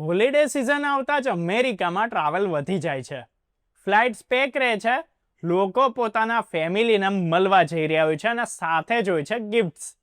Holiday season આવતા જ અમેરિકામાં ટ્રાવેલ વધી જાય છે. ફ્લાઇટ્સ પેક રહે છે, લોકો પોતાના ફેમિલીને મળવા જઈ રહ્યા હોય છે અને સાથે જ હોય છે ગિફ્ટ્સ.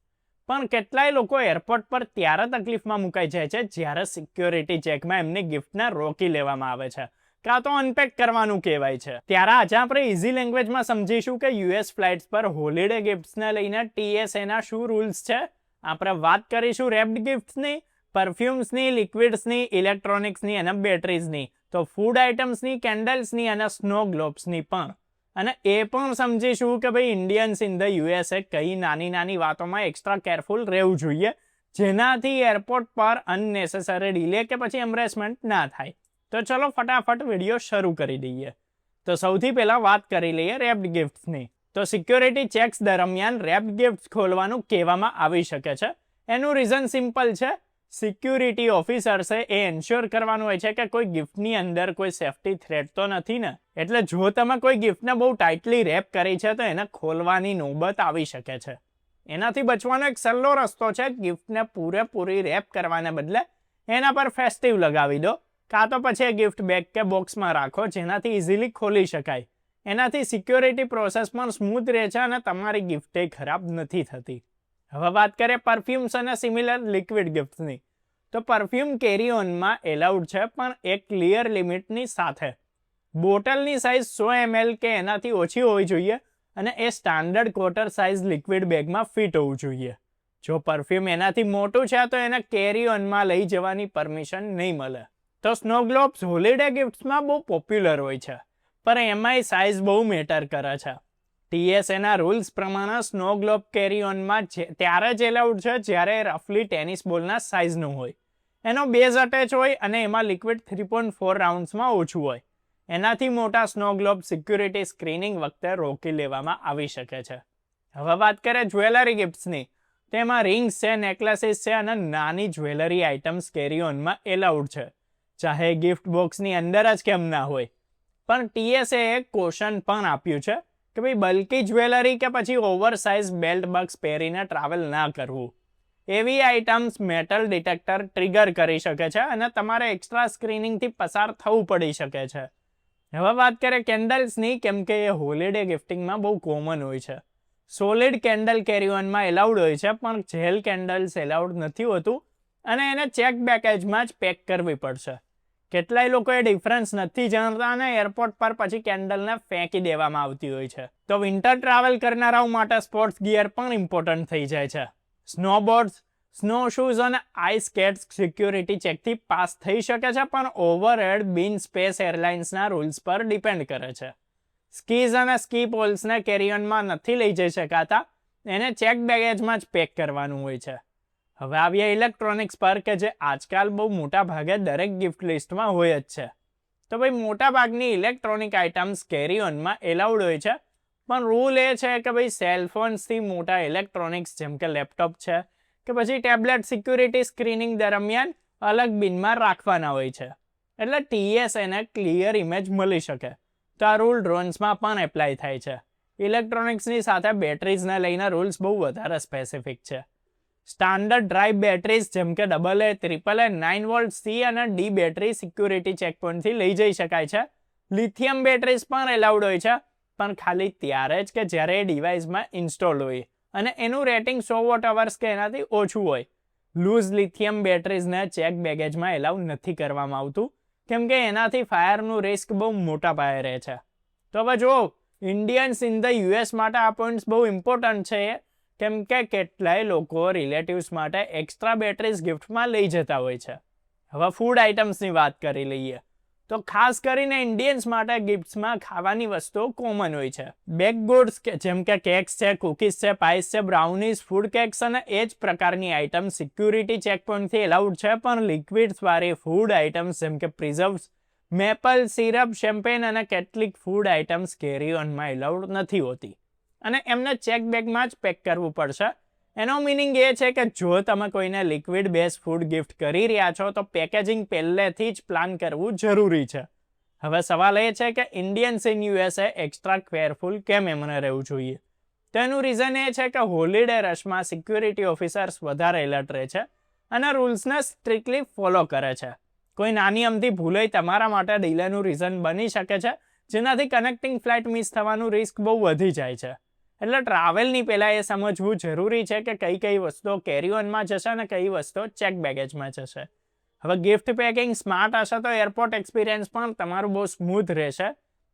પણ કેટલાય લોકો એરપોર્ટ પર ત્યારે તકલીફમાં મુકાઈ જાય છે જ્યારે સિક્યોરિટી ચેકમાં એમની ગિફ્ટને રોકી લેવામાં આવે છે. કાં તો અનપેક કરવાનું કહેવાય છે. ત્યારે આજે આપણે ઇઝી લેંગ્વેજમાં સમજીશું કે યુએસ ફ્લાઇટ્સ પર હોલિડે ગિફ્ટ્સને લઈને ટીએસએના શું રૂલ્સ છે. આપણે વાત કરીશું રેપ્ડ ગિફ્ટ્સની. પરફ્યુમ્સની લિક્વિડ્સની ઇલેક્ટ્રોનિક્સની અને બેટરીઝની તો ફૂડ આઇટમ્સની કેન્ડલ્સની અને સ્નો ગ્લોબ્સની પણ. અને એ પણ સમજીશું કે ભાઈ ઇન્ડિયન્સ ઇન ધ યુએસએ કઈ નાની નાની વાતોમાં એક્સ્ટ્રા કેરફુલ રહેવું જોઈએ, જેનાથી એરપોર્ટ પર અનનેસેસરી ડિલે કે પછી એમ્બ્રેસમેન્ટ ના થાય. તો ચલો ફટાફટ વીડિયો શરૂ કરી દઈએ. તો સૌથી પહેલાં વાત કરી લઈએ રેપ્ડ ગિફ્ટ્સની તો સિક્યોરિટી ચેક્સ દરમિયાન રેપ્ડ ગિફ્ટ્સ ખોલવાનું કહેવામાં આવી શકે છે. એનું રીઝન સિમ્પલ છે. સિક્યુરિટી ઓફિસર્સે એ એન્શ્યોર કરવાનું હોય છે કે કોઈ ગિફ્ટની અંદર કોઈ સેફટી થ્રેટ તો નથી ને. એટલે જો તમે કોઈ ગિફ્ટને બહુ ટાઇટલી રેપ કરી છે તો એને ખોલવાની નોબત આવી શકે છે. એનાથી બચવાનો એક સહેલો રસ્તો છે ગિફ્ટને પૂરેપૂરી રેપ કરવાને બદલે એના પર ફેસ્ટિવ લગાવી દો. કાં તો પછી એ ગિફ્ટ બેગ કે બોક્સમાં રાખો જેનાથી ઇઝીલી ખોલી શકાય. એનાથી સિક્યોરિટી પ્રોસેસ પણ સ્મૂથ રહે છે અને તમારી ગિફ્ટ ખરાબ નથી થતી. હવે વાત કરીએ પરફ્યુમ્સ અને સિમિલર લિક્વિડ ગિફ્ટ્સની તો પરફ્યુમ કેરી ઓનમાં એલાઉડ છે, પણ એક ક્લિયર લિમિટની સાથે. બોટલની સાઇઝ સો એમએલ કે એનાથી ઓછી હોવી જોઈએ અને એ સ્ટાન્ડર્ડ ક્વોટર સાઇઝ લિક્વિડ બેગમાં ફિટ હોવું જોઈએ. જો પરફ્યુમ એનાથી મોટું છે, તો એને કેરી ઓનમાં લઈ જવાની પરમિશન નહીં મળે. તો સ્નો ગ્લોબ્સ હોલિડે ગિફ્ટ્સમાં બહુ પોપ્યુલર હોય છે, પણ એમાંય સાઇઝ બહુ મેટર કરે છે. ટીએસએના રૂલ્સ પ્રમાણે સ્નો ગ્લોબ કેરી ઓનમાં ત્યારે જ એલાઉડ છે જ્યારે રફલી ટેનિસ બોલના સાઇઝનું હોય. એનો બેઝ અટેચ હોય અને એમાં લિક્વિડ થ્રી પોઈન્ટ ફોર રાઉન્ડ્સમાં ઓછું હોય. એનાથી મોટા સ્નો ગ્લોબ સિક્યુરિટી સ્ક્રીનિંગ વખતે રોકી લેવામાં આવી શકે છે. હવે વાત કરીએ જ્વેલરી ગિફ્ટ્સની તેમાં રિંગ્સ છે નેકલેસીસ છે અને નાની જ્વેલરી આઇટમ્સ કેરી ઓનમાં એલાઉડ છે. ચાહે ગિફ્ટ બોક્સની અંદર જ કેમ ના હોય. પણ ટીએસએ એક કોશન પણ આપ્યું છે કે ભાઈ બલ્કી જ્વેલરી કે પછી ઓવર સાઇઝ બેલ્ટ બક્સ પહેરીને ટ્રાવેલ ના કરવું. એવી આઇટમ્સ મેટલ ડિટેક્ટર ટ્રિગર કરી શકે છે અને તમારે એક્સ્ટ્રા સ્ક્રીનિંગથી પસાર થવું પડી શકે છે. હવે વાત કરીએ કેન્ડલ્સની કેમ કે એ હોલિડે ગિફ્ટિંગમાં બહુ કોમન હોય છે. સોલિડ કેન્ડલ કેરીઓનમાં એલાઉડ હોય છે, પણ જેલ કેન્ડલ્સ એલાઉડ નથી હોતું અને એને ચેક પેકેજમાં જ પેક કરવી પડશે. કેટલાય લોકો એ ડિફરન્સ નથી જાણતા અને એરપોર્ટ પર પછી કેન્ડલને ફેંકી દેવામાં આવતી હોય છે. તો વિન્ટર ટ્રાવેલ કરનારાઓ માટે સ્પોર્ટ્સ ગિયર પણ ઇમ્પોર્ટન્ટ થઈ જાય છે. સ્નોબોર્ડ્સ સ્નો શૂઝ અને આઈસ સ્કેટ્સ સિક્યુરિટી ચેકથી પાસ થઈ શકે છે, પણ ઓવરહેડ બિન સ્પેસ એરલાઇન્સના રૂલ્સ પર ડિપેન્ડ કરે છે. સ્કીઝ અને સ્કી પોલ્સને કેરિયનમાં નથી લઈ જઈ શકાતા. એને ચેક બેગેજમાં જ પેક કરવાનું હોય છે. હવે આવ્યા ઇલેક્ટ્રોનિક્સ પર કે જે આજકાલ બહુ મોટા ભાગે દરેક ગિફ્ટ લિસ્ટમાં હોય જ છે. તો ભાઈ મોટા ભાગની ઇલેક્ટ્રોનિક આઇટમ્સ કેરી ઓનમાં એલાઉડ હોય છે. પણ રૂલ એ છે કે ભાઈ સેલફોન્સથી મોટા ઇલેક્ટ્રોનિક્સ જેમ કે લેપટોપ છે, કે પછી ટેબ્લેટ સિક્યુરિટી સ્ક્રીનિંગ દરમિયાન અલગ બિનમાં રાખવાના હોય છે. એટલે ટીએસ એને ક્લિયર ઇમેજ મળી શકે. તો આ રૂલ ડ્રોન્સમાં પણ એપ્લાય થાય છે. ઇલેક્ટ્રોનિક્સની સાથે બેટરીઝને લઈને રૂલ્સ બહુ વધારે સ્પેસિફિક છે. સ્ટાન્ડર્ડ ડ્રાઈવ બેટરીઝ, જેમ કે double A triple A nine volt C અને ડી બેટરી સિક્યુરિટી ચેકપોઇન્ટથી લઈ જઈ શકાય છે. લિથિયમ બેટરીઝ પણ એલાઉડ હોય છે, પણ ખાલી ત્યારે જ કે જ્યારે એ ડિવાઇસમાં ઇન્સ્ટોલ હોય. અને એનું રેટિંગ સો વોટ અવર્સ કે એનાથી ઓછું હોય. લૂઝ લિથિયમ બેટરીઝને ચેક બેગેજમાં એલાઉ નથી કરવામાં આવતું, કેમ કે એનાથી ફાયરનું રિસ્ક બહુ મોટા પાયે રહે છે. તો હવે જુઓ ઇન્ડિયન્સ ઇન ધ યુએસ માટે આ પોઈન્ટ્સ બહુ ઇમ્પોર્ટન્ટ છે કેમ કે કેટલાય લોકો રિલેટિવ્સ માટે એક્સ્ટ્રા બેટરીઝ ગિફ્ટમાં લઈ જતા હોય છે. હવે ફૂડ આઇટમ્સની વાત કરી લઈએ. તો ખાસ કરીને ઇન્ડિયન્સ માટે ગિફ્ટ્સમાં ખાવાની વસ્તુઓ કોમન હોય છે. બેક ગુડ્સ જેમ કે કેક્સ છે કુકીઝ છે પાઇસ છે બ્રાઉનીઝ ફૂડ કેક્સ અને એ જ પ્રકારની આઇટમ સિક્યુરિટી ચેકપોઇન્ટથી એલાઉડ છે. પણ લિક્વિડ્સવાળી ફૂડ આઇટમ્સ જેમ કે પ્રિઝર્વ્સ મેપલ સિરપ શેમ્પેન અને કેટલીક ફૂડ આઇટમ્સ કેરી ઓનમાં એલાઉડ નથી હોતી. અને એમને ચેક બેગમાં જ પેક કરવું પડશે. એનો મિનિંગ એ છે કે જો તમે કોઈને લિક્વિડ બેઝ ફૂડ ગિફ્ટ કરી રહ્યા છો, તો પેકેજિંગ પહેલેથી જ પ્લાન કરવું જરૂરી છે. હવે સવાલ એ છે કે Indians in USA extra careful કેમ એમને રહેવું જોઈએ? તેનું રીઝન એ છે કે હોલિડે રશમાં સિક્યુરિટી ઓફિસર્સ વધારે એલર્ટ રહે છે અને રૂલ્સને સ્ટ્રિક્ટલી ફોલો કરે છે. કોઈ નાની અમથી ભૂલે તમારા માટે ડિલેનું રીઝન બની શકે છે, જેનાથી કનેક્ટિંગ ફ્લાઇટ મિસ થવાનું રિસ્ક બહુ વધી જાય છે. એટલે ટ્રાવેલની પહેલાં એ સમજવું જરૂરી છે કે કઈ કઈ વસ્તુઓ કેરીઓનમાં જશે અને કઈ વસ્તુઓ ચેક બેગેજમાં જશે. હવે ગિફ્ટ પેકિંગ સ્માર્ટ હશે તો એરપોર્ટ એક્સપિરિયન્સ પણ તમારું બહુ સ્મૂથ રહેશે.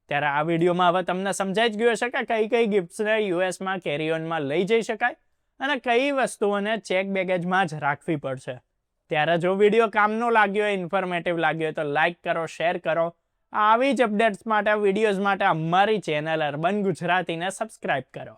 ત્યારે આ વિડીયોમાં હવે તમને સમજાઈ જ ગયું હશે કે કઈ કઈ ગિફ્ટ્સને યુએસમાં કેરીઓનમાં લઈ જઈ શકાય અને કઈ વસ્તુઓને ચેક બેગેજમાં જ રાખવી પડશે. ત્યારે જો વીડિયો કામનો લાગ્યો હોય ઇન્ફોર્મેટિવ લાગ્યો હોય તો લાઇક કરો શેર કરો. આવી જ અપડેટ્સ માટે વિડીયોઝ માટે અમારી ચેનલ અર્બન ગુજરાતીને સબસ્ક્રાઇબ કરો.